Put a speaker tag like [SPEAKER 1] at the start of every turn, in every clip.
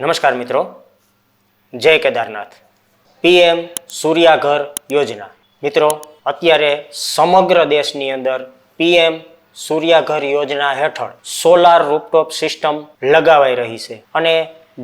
[SPEAKER 1] નમસ્કાર મિત્રો. જય કેદારનાથ. પીએમ સૂર્યાઘર યોજના. મિત્રો, અત્યારે સમગ્ર દેશની અંદર પીએમ સૂર્યાઘર યોજના હેઠળ સોલાર રૂપટોપ સિસ્ટમ લગાવાઈ રહી છે અને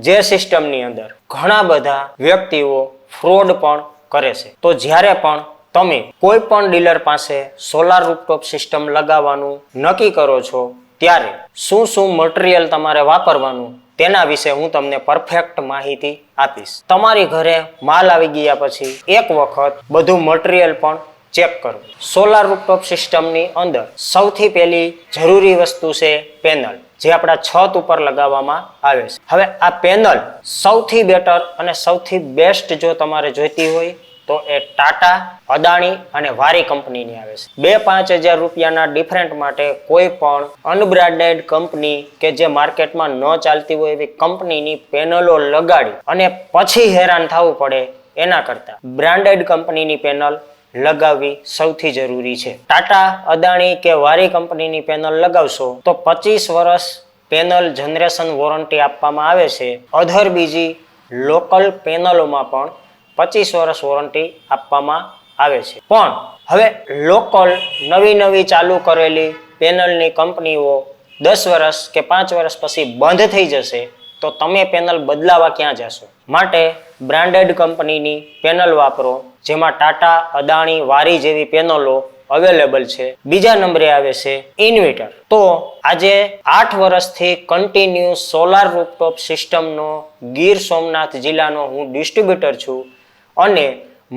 [SPEAKER 1] જે સિસ્ટમની અંદર ઘણા બધા વ્યક્તિઓ ફ્રોડ પણ કરે છે. તો જ્યારે પણ તમે કોઈ પણ ડીલર પાસે સોલાર રૂપટોપ સિસ્ટમ લગાવવાનું નક્કી કરો છો, ત્યારે શું શું મટીરિયલ તમારે વાપરવાનું તેના વિશે હું તમને પરફેક્ટ માહિતી આપીશ. તમારી ઘરે માલ આવી ગયા પછી એક વખત બધું મટીરિયલ પણ ચેક કરો. સોલાર રૂપટોપ સિસ્ટમની અંદર સૌથી પહેલી જરૂરી વસ્તુ છે પેનલ જે આપણા છત ઉપર લગાવવામાં આવે છે. હવે આ પેનલ સૌથી બેટર અને સૌથી બેસ્ટ જો તમારે જોઈતી હોય તો એ ટાટા, અદાણી અને વારી કંપનીની આવે છે. બે પાંચ હજાર રૂપિયાના ડિફરન્ટ માટે કોઈ પણ અનબ્રાન્ડેડ કંપની કે જે માર્કેટમાં ન ચાલતી હોય એવી કંપનીની પેનલો લગાડી અને પછી હેરાન થવું પડે એના કરતાં બ્રાન્ડેડ કંપનીની પેનલ લગાવવી સૌથી જરૂરી છે. ટાટા, અદાણી કે વારી કંપનીની પેનલ લગાવશો તો પચીસ વર્ષ પેનલ જનરેશન વોરંટી આપવામાં આવે છે. અધર બીજી લોકલ પેનલોમાં પણ પચીસ વર્ષ વોરંટી આપવામાં આવે છે. પણ હવે લોકલ નવી નવી ચાલુ કરેલી પેનલની કંપનીઓ દસ વર્ષ કે પાંચ વર્ષ પછી બંધ થઈ જશે તો તમે પેનલ બદલાવા ક્યાં જશો? માટે બ્રાન્ડેડ કંપનીની પેનલ વાપરો, જેમાં ટાટા, અદાણી, વારી જેવી પેનલો અવેલેબલ છે. બીજા નંબરે આવે છે ઇન્વર્ટર તો આજે આઠ વર્ષથી કન્ટિન્યુ સોલાર રૂપટોપ સિસ્ટમનો ગીર સોમનાથ જિલ્લાનો હું ડિસ્ટ્રીબ્યુટર છું. અને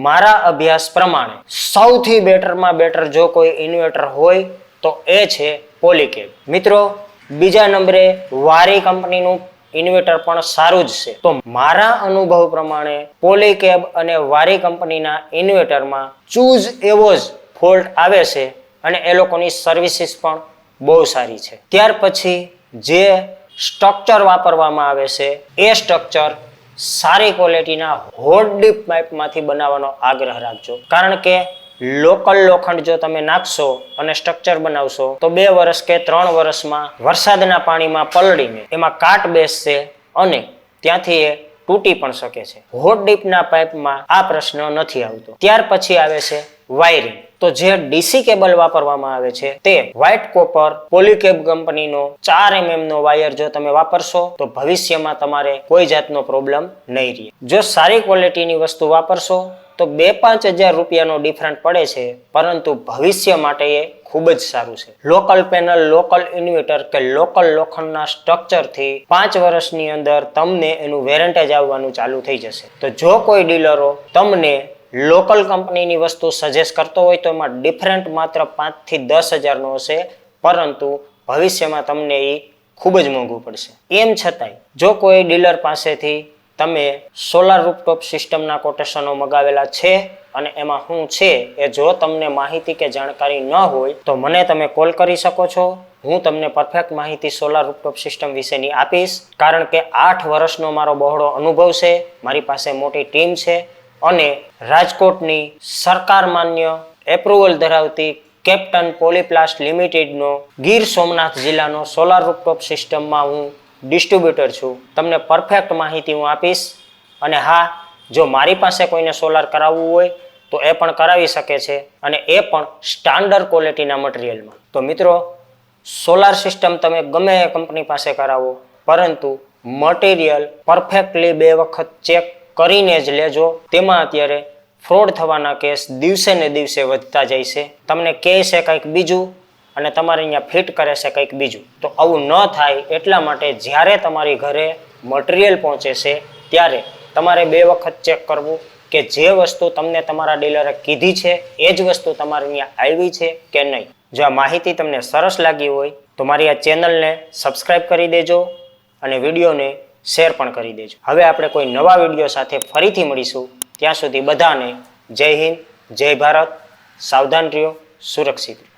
[SPEAKER 1] મારા અભ્યાસ પ્રમાણે સૌથી બેટરમાં બેટર જો કોઈ ઇન્વર્ટર હોય તો એ છે પોલીકેબ. મિત્રો, બીજા નંબરે વારી કંપનીનું ઇન્વર્ટર પણ સારું જ છે. તો મારા અનુભવ પ્રમાણે પોલીકેબ અને વારી કંપનીના ઇન્વર્ટરમાં ચૂઝ એવો જ ફોલ્ટ આવે છે અને એ લોકોની સર્વિસીસ પણ બહુ સારી છે. ત્યાર પછી જે સ્ટ્રક્ચર વાપરવામાં આવે છે, એ સ્ટ્રક્ચર સારી ક્વોલિટીના હોટ ડીપ પાઇપમાંથી બનાવવાનો આગ્રહ રાખજો. કારણ કે લોકલ લોખંડ જો તમે નાખશો અને સ્ટ્રક્ચર બનાવશો, તો બે વર્ષ કે ત્રણ વર્ષમાં વરસાદના પાણીમાં પલળીને એમાં કાટ બેસશે અને ત્યાંથી એ તૂટી પણ શકે છે. હોટ ડીપના પાઇપમાં આ પ્રશ્ન નથી આવતો. ત્યાર પછી આવે છે વાયરિંગ. તો જે ડીસી કેબલ વાપરવામાં આવે છે તે વ્હાઇટ કોપર પોલીકેબ કંપનીનો ચાર એમએમ નો વાયર જો તમે વાપરશો, તો ભવિષ્યમાં તમારે કોઈ જાતનો પ્રોબ્લેમ નહીં રહે. જો સારી ક્વોલિટીની વસ્તુ વાપરશો, તો બે પાંચ હજાર રૂપિયાનો ડિફરન્ટ પડે છે, પરંતુ ભવિષ્ય માટે એ ખૂબ જ સારું છે. લોકલ પેનલ, લોકલ ઇન્વર્ટર કે લોકલ લોખંડના સ્ટ્રક્ચરથી પાંચ વર્ષની અંદર તમને એનું વેરંટેજ આવવાનું ચાલુ થઈ જશે. તો જો કોઈ ડીલરો તમને લોકલ કંપનીની વસ્તુ સજેસ્ટ કરતો હોય તો એમાં ડિફરન્ટ માત્ર પાંચથી દસ હજારનો હશે. પરંતુ ભવિષ્યમાં તમને એ ખૂબ જ મોંઘું પડશે. એમ છતાંય, જો કોઈ ડીલર પાસેથી તમે સોલાર રૂપટોપ સિસ્ટમના કોટેશનો મગાવેલા છે અને એમાં શું છે એ જો તમને માહિતી કે જાણકારી ન હોય, તો મને તમે કોલ કરી શકો છો. હું તમને પરફેક્ટ માહિતી સોલાર રૂપટોપ સિસ્ટમ વિશેની આપીશ. કારણ કે આઠ વર્ષનો મારો બહોળો અનુભવ છે. મારી પાસે મોટી ટીમ છે. અને રાજકોટની સરકાર માન્ય એપ્રુવલ ધરાવતી કેપ્ટન પોલીપ્લાસ્ટ લિમિટેડનો ગીર સોમનાથ જિલ્લાનો સોલાર રૂપટોપ સિસ્ટમમાં હું ડિસ્ટ્રીબ્યુટર છું. તમને પરફેક્ટ માહિતી હું આપીશ. અને હા, જો મારી પાસે કોઈને સોલાર કરાવવું હોય, તો એ પણ કરાવી શકે છે અને એ પણ સ્ટાન્ડર્ડ ક્વોલિટીના મટીરિયલમાં તો મિત્રો સોલાર સિસ્ટમ તમે ગમે એ કંપની પાસે કરાવો, પરંતુ મટીરિયલ પરફેક્ટલી બે વખત ચેક કરીને જ લેજો. તેમાં અત્યારે ફ્રોડ થવાના કેસ દિવસે ને દિવસે વધતા જાય છે. તમને કહે છે કંઈક બીજું અને તમારે અહીંયા ફિટ કરે છે કંઈક બીજું. તો આવું ન થાય એટલા માટે જ્યારે તમારી ઘરે મટીરિયલ પહોંચે છે, ત્યારે તમારે બે વખત ચેક કરવું કે જે વસ્તુ તમને તમારા ડીલરે કીધી છે, એ જ વસ્તુ તમારે અહીંયા આવી છે કે નહીં. જો આ માહિતી તમને સરસ લાગી હોય, તો મારી આ ચેનલને સબસ્ક્રાઇબ કરી દેજો અને વિડીયોને શેર પણ કરી દેજો. હવે આપણે કોઈ નવા વીડિયો સાથે ફરીથી મળીશું. ત્યાં સુધી બધાને જય હિન્દ, જય ભારત. સાવધાન રહ્યો, સુરક્ષિત રહ્યો.